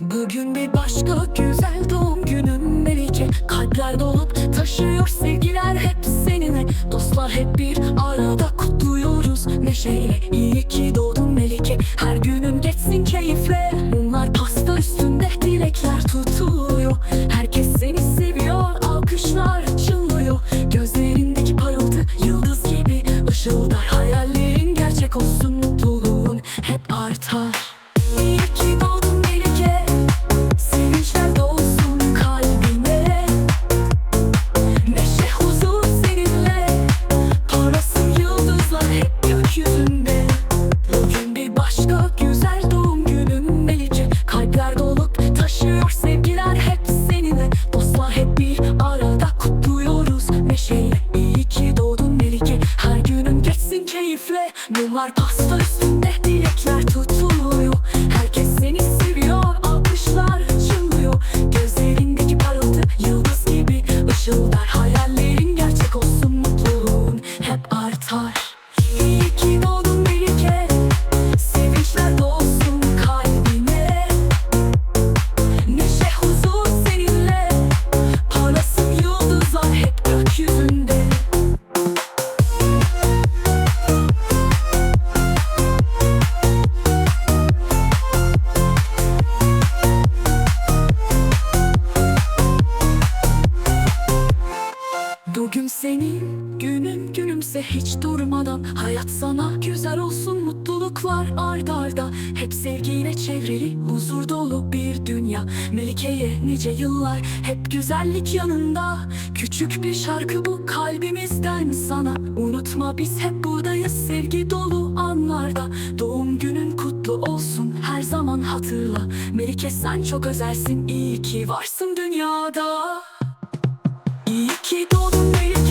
Bugün bir başka güzel doğum günüm Melike Kalpler dolup taşıyor sevgiler hep seninle. Dostlar hep bir arada kutluyoruz neşeyle. İyi ki doğdun Melike Her günün geçsin keyifle. Bunlar pasta üstünde dilekler tutuluyor. Herkes seni seviyor alkışlar çınlıyor. Gözlerindeki parıltı yıldız gibi ışıldar. Hayallerin gerçek olsun mutluluğun hep artar. İyi ki doğdun Mumlar pasta üstünde dilekler tutuluyor. Herkes seni seviyor alkışlar çınlıyor Gözlerindeki parıltı yıldız gibi ışıldar. Hayallerin gerçek olsun mutluluğun hep artar Bugün senin günün günümse hiç durmadan Hayat sana güzel olsun mutluluklar ard arda. Hep sevgiyle çevrili huzur dolu bir dünya. Melike'ye nice yıllar hep güzellik yanında. Küçük bir şarkı bu kalbimizden sana. Unutma biz hep buradayız sevgi dolu anlarda. Doğum günün kutlu olsun her zaman hatırla. Melike sen çok özelsin iyi ki varsın dünyada He told me.